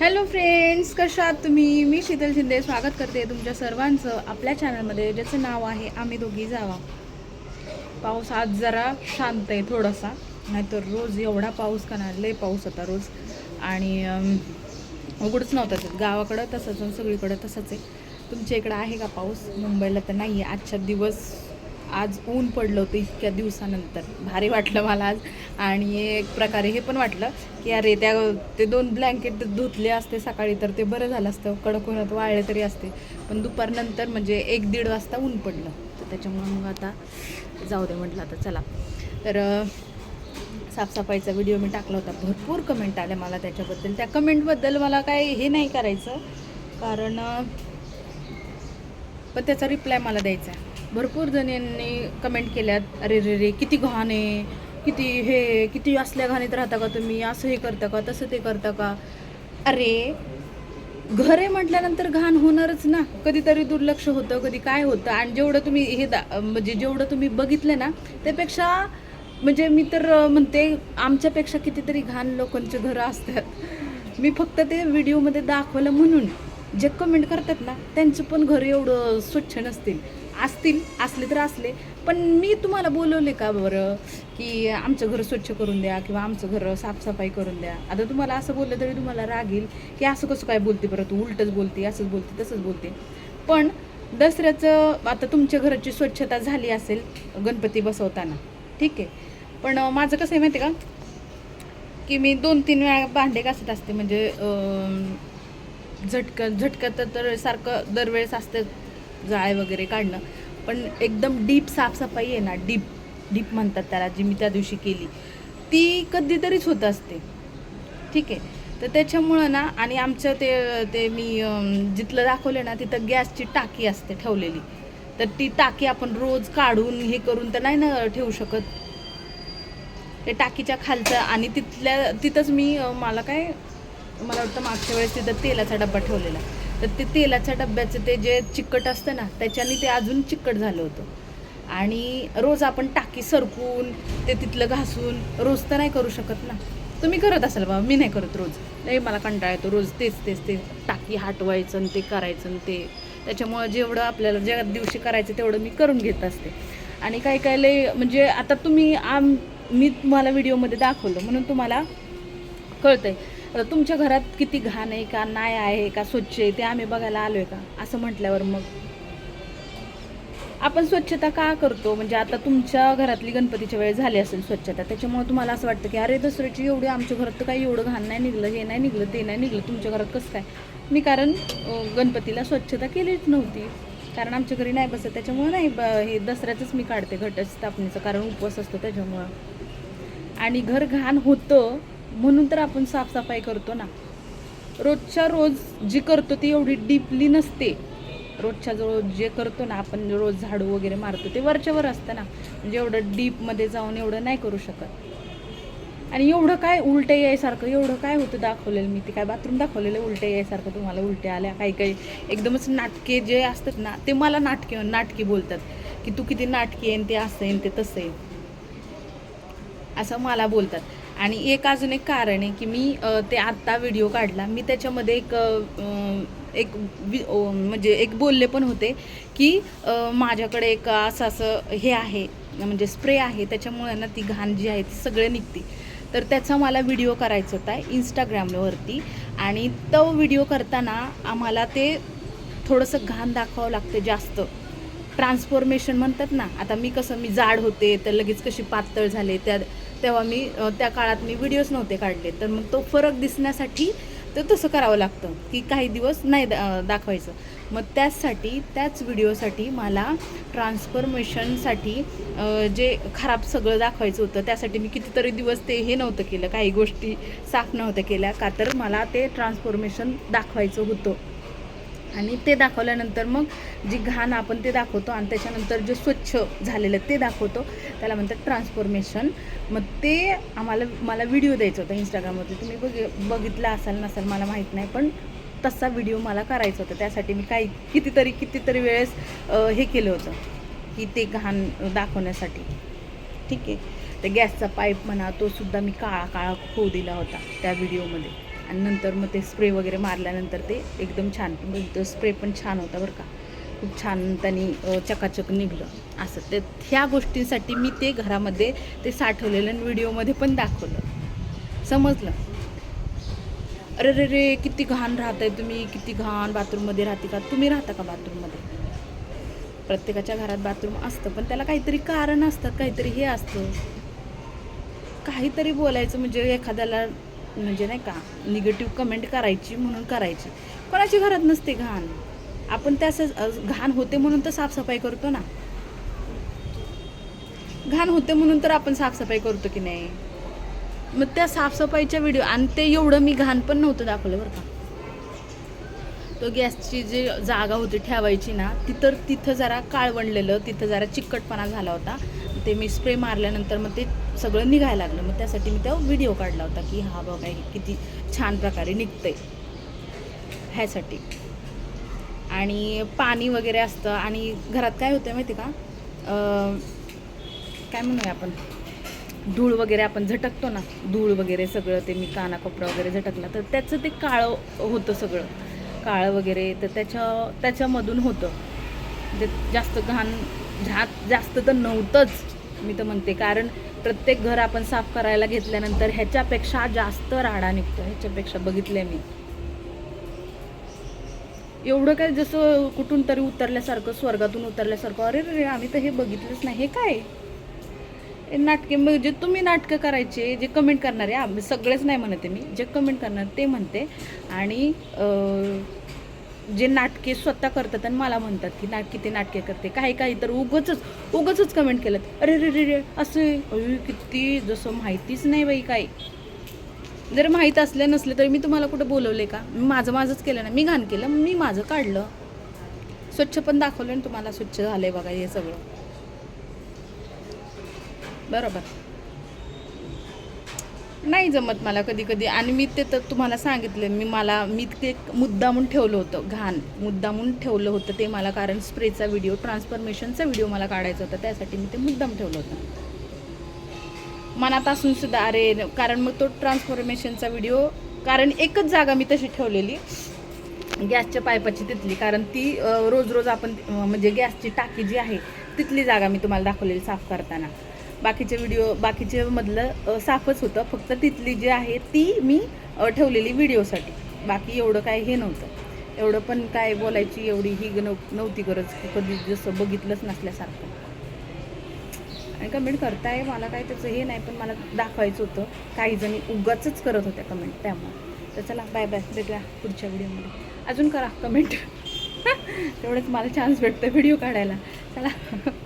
Hello friends कशा आहात तुम्ही? मी शीतल शिंदे स्वागत करते तुमच्या सर्वांचं आपल्या चॅनलमध्ये ज्याचं नाव आहे आम्ही दोघी जावा. पाऊस आज जरा शांत आहे थोडासा नाहीतर रोज एवढा पाऊस का लय पाऊस होता रोज. आणि उघडच नव्हता गावाकडं तसंच सगळीकडं तसंच आहे. तुमच्या इकडं आहे का पाऊस? मुंबईला तर नाही आहे आजच्या दिवस आज ऊन पडलं होतं इतक्या दिवसानंतर. भारी वाटलं मला आज. आणि एक प्रकारे हे पण वाटलं की अरे त्या ते दोन ब्लँकेट धुतले असते सकाळी तर ते बरं झालं असतं. कडक उन्हात वाळले तरी असते. पण दुपारनंतर म्हणजे एक दीड वाजता ऊन पडलं. तर त्याच्यामुळं मग आता जाऊ दे म्हटलं आता चला. तर साफसफाईचा व्हिडिओ मी टाकला होता. भरपूर कमेंट आल्या मला त्याच्याबद्दल. त्या कमेंटबद्दल मला काय हे नाही करायचं. कारण पण त्याचा रिप्लाय मला द्यायचा आहे. भरपूर जणांनी कमेंट केल्यात अरे रे रे किती घाण आहे किती हे किती असल्या घाणीत राहता का तुम्ही? असं हे करता का? तसं ते करता का? अरे घर आहे म्हटल्यानंतर घाण होणारच ना. कधीतरी दुर्लक्ष होतं कधी काय होतं. आणि जेवढं तुम्ही हे दा म्हणजे जेवढं तुम्ही बघितलं ना त्यापेक्षा म्हणजे मी तर म्हणते आमच्यापेक्षा कितीतरी घाण लोकांचे घरं असतात. मी फक्त ते व्हिडिओमध्ये दाखवलं म्हणून. जे कमेंट करतात ना त्यांचं पण घर एवढं स्वच्छ नसतील. असतील असले तर असले. पण मी तुम्हाला बोलवले का बरं? की आमचं घर स्वच्छ करून द्या किंवा आमचं घर साफसफाई करून द्या. आता तुम्हाला असं बोललं तरी तुम्हाला रागील की असं कसं काय बोलते बरं तू? उलटच बोलते असंच बोलते तसंच बोलते. पण दसऱ्याचं आता तुमच्या घराची स्वच्छता झाली असेल गणपती बसवताना. ठीक आहे. पण माझं कसं आहे माहिती आहे का? की मी दोन तीन वेळा भांडे घासत असते. म्हणजे झटक झटकं झटकं तर सारखं दरवेळेस असतं जाळे वगैरे काढणं. पण एकदम डीप साफसफाई आहे ना डीप डीप म्हणतात त्याला जी मी त्या दिवशी केली. ती कधीतरीच होत असते. ठीक आहे. तर त्याच्यामुळं ना आणि आमचं ते ते मी जिथलं दाखवलं ना तिथं गॅसची टाकी असते ठेवलेली. तर ती टाकी आपण रोज काढून हे करून तर नाही ना ठेवू शकत? ते टाकीच्या खालचं आणि तिथल्या तिथंच मी मला काय मला वाटतं मागच्या वेळेस तिथं तेलाचा डब्बा ठेवलेला. तर ते तेलाच्या डब्याचं ते जे चिकट असतं ना त्याच्याने ते अजून चिकट झालं होतं. आणि रोज आपण टाकी सरकून ते तिथलं घासून रोज तर नाही करू शकत ना. तुम्ही करत असाल बाबा मी नाही करत रोज. नाही मला कंटाळा येतो रोज तेच तेच ते टाकी हटवायचं आणि ते करायचं आणि ते. त्याच्यामुळं जेवढं आपल्याला ज्या दिवशी करायचं तेवढं मी करून घेत असते. आणि काही काही लय म्हणजे आता तुम्ही आम मी तुम्हाला व्हिडिओमध्ये दाखवलं म्हणून तुम्हाला कळतंय. तुमच्या घरात किती घाण आहे का नाही आहे का स्वच्छ आहे ते आम्ही बघायला आलो आहे का? असं म्हटल्यावर मग? आपण स्वच्छता का करतो? म्हणजे आता तुमच्या घरातली गणपतीच्या वेळ झाली असेल स्वच्छता त्याच्यामुळे तुम्हाला असं वाटतं की अरे दसऱ्याची एवढी आमच्या घरात तर काही एवढं घाण नाही निघलं हे नाही निघलं ते नाही निघलं तुमच्या घरात कसं काय? मी कारण गणपतीला स्वच्छता केलीच नव्हती. कारण आमच्या घरी नाही बसत त्याच्यामुळे नाही ब- हे दसऱ्याचंच मी काढते घटस्थापनेचं कारण उपवास असतो त्याच्यामुळं. आणि घर घाण होतं म्हणून तर आपण साफसफाई करतो ना. रोजच्या रोज जी करतो ती एवढी डीपली नसते. रोजच्या जो जे करतो ना आपण रोज झाडू वगैरे मारतो ते वरच्यावर असतं ना. म्हणजे एवढं डीपमध्ये जाऊन एवढं नाही करू शकत. आणि एवढं काय उलटं यायसारखं एवढं काय होतं दाखवलेलं मी ते काय बाथरूम दाखवलेलं उलट्या यायसारखं तुम्हाला उलट्या आल्या काही काही एकदमच नाटके जे असतात ना ते मला नाटके नाटकी बोलतात. की तू किती नाटकी आहे ते असं आहे ते तसं आहे. असं मला बोलतात. आणि एक अजून एक कारण आहे की मी ते आत्ता व्हिडिओ काढला. मी त्याच्यामध्ये एक एक म्हणजे एक बोलले पण होते की माझ्याकडे एक असं असं हे आहे म्हणजे स्प्रे आहे त्याच्यामुळे ना ती घाण जी आहे ती सगळे निघते. तर त्याचा मला व्हिडिओ करायचा होता इंस्टाग्रामवरती आणि तो व्हिडिओ करताना आम्हाला ते थोडंसं घाण दाखवावं लागतं जास्त. ट्रान्सफॉर्मेशन म्हणतात ना आता मी कसं मी जाड होते तर लगेच कशी पातळ झाले त्या तेव्हा मी त्या काळात मी व्हिडिओज नव्हते काढले. तर मग तो फरक दिसण्यासाठी तर तसं करावं लागतं की काही दिवस नाही दा- दाखवायचं. मग त्याचसाठी त्याच व्हिडिओसाठी मला ट्रान्सफॉर्मेशनसाठी जे खराब सगळं दाखवायचं होतं त्यासाठी मी कितीतरी दिवस ते हे नव्हतं केलं. काही गोष्टी साफ नव्हत्या केल्या का तर मला ते ट्रान्सफॉर्मेशन दाखवायचं होतं. आणि ते दाखवल्यानंतर मग जी घाण आपण ते दाखवतो आणि त्याच्यानंतर जे स्वच्छ झालेलं ते दाखवतो त्याला म्हणतात ट्रान्सफॉर्मेशन मग ते आम्हाला मला व्हिडिओ द्यायचा होता इंस्टाग्रामवरती तुम्ही बघ बघितला असाल नसाल मला माहीत नाही पण तसा व्हिडिओ मला करायचा होता. त्यासाठी मी काही कितीतरी कितीतरी वेळेस हे केलं होतं की ते घाण दाखवण्यासाठी. ठीक आहे. तर गॅसचा पाईप म्हणा तो सुद्धा मी काळा काळा होऊ दिला होता त्या व्हिडिओमध्ये आणि नंतर मग ते स्प्रे वगैरे मारल्यानंतर ते एकदम छान तो स्प्रे पण छान होता बरं का. खूप छान त्यांनी चकाचक निघलं. असं. ते ह्या गोष्टींसाठी मी ते घरामध्ये ते साठवलेलं आणि व्हिडिओमध्ये पण दाखवलं. समजलं? अरे रे रे किती घाण राहताय तुम्ही. किती घाण बाथरूममध्ये राहते का? तुम्ही राहता का बाथरूममध्ये? प्रत्येकाच्या घरात बाथरूम असतं पण त्याला काहीतरी कारण असतात काहीतरी हे असतं. काहीतरी बोलायचं म्हणजे एखाद्याला म्हणजे नाही का निगेटिव्ह कमेंट करायची म्हणून करायची. कोणाची घरात नसते घाण. आपण त्याच घाण होते म्हणून तर साफसफाई करतो ना. घाण होते म्हणून तर आपण साफसफाई करतो की नाही? मग त्या साफसफाईच्या व्हिडिओ आणि ते एवढं मी घाण पण नव्हतं दाखवलं बरं का. तो गॅसची जी जागा होती ठेवायची ना ती तर तिथं जरा काळवणलेलं तिथं जरा चिकटपणा झाला होता. ते मी स्प्रे मारल्यानंतर मग ते सगळं निघायला लागलं. मग त्यासाठी मी त्या व्हिडिओ काढला होता की हा बघा किती छान प्रकारे निघतंय. ह्यासाठी. आणि पाणी वगैरे असतं. आणि घरात काय होतं माहिती का? काय म्हणूया आपण? धूळ वगैरे आपण झटकतो ना धूळ वगैरे सगळं ते मी काना कपडा वगैरे झटकला तर त्याचं ते काळं होतं सगळं. काळं वगैरे तर त्याच्या त्याच्यामधून होतं. म्हणजे जास्त घाण झात जास्त तर नव्हतंच. मी तर म्हणते कारण प्रत्येक घर आपण साफ करायला घेतल्यानंतर ह्याच्यापेक्षा जास्त राडा निघतो ह्याच्यापेक्षा बघितलंय मी. एवढं काय जसं कुठून तरी उतरल्यासारखं स्वर्गातून उतरल्यासारखं अरे रे आम्ही तर हे बघितलंच नाही हे काय? नाटके म्हणजे तुम्ही नाटकं करायचे जे कमेंट करणारे आम्ही सगळेच नाही म्हणते मी जे कमेंट करणार ते म्हणते. आणि जे नाटके स्वतः करतात आणि मला म्हणतात की नाटकी ते नाटके करते काही काही तर उगच उगच कमेंट केलं अरे रे रे रे असे किती? जसं माहितीच नाही बाई काही. जर माहीत असलं नसलं तरी मी तुम्हाला कुठं बोलवले का? मी माझं माझंच केलं ना. मी घाण केलं मी माझं काढलं. स्वच्छ पण दाखवलं आणि तुम्हाला स्वच्छ झालं आहे बघा हे सगळं. बरोबर. नाही जमत मला कधी कधी आणि मी ते तर तुम्हाला सांगितलं मी मला मी ते मुद्दामून ठेवलं होतं घाण मुद्दामून ठेवलं होतं ते मला कारण स्प्रेचा व्हिडिओ ट्रान्सफॉर्मेशनचा व्हिडिओ मला काढायचा होता त्यासाठी मी ते मुद्दाम ठेवलं होतं. मनात असून सुद्धा अरे कारण मग तो ट्रान्सफॉर्मेशनचा व्हिडिओ कारण एकच जागा मी तशी ठेवलेली गॅसच्या पायपाची तिथली कारण ती रोज रोज आपण म्हणजे गॅसची टाकी जी आहे तिथली जागा मी तुम्हाला दाखवलेली साफ करताना. बाकीचे व्हिडिओ बाकीचे मधलं साफच होतं. फक्त तिथली जी आहे ती मी ठेवलेली व्हिडिओसाठी बाकी एवढं काय हे नव्हतं. एवढं पण काय बोलायची एवढी ही नव नव्हती गरज. कधी जसं बघितलंच नसल्यासारखं. आणि कमेंट करताय मला काय त्याचं हे नाही पण मला दाखवायचं होतं. काही जणी उगाचच करत होत्या कमेंट त्यामुळे. तर चला बाय बाय भेटूया पुढच्या व्हिडिओमध्ये अजून करा कमेंट तेवढंच मला चान्स भेटतो व्हिडिओ काढायला. चला.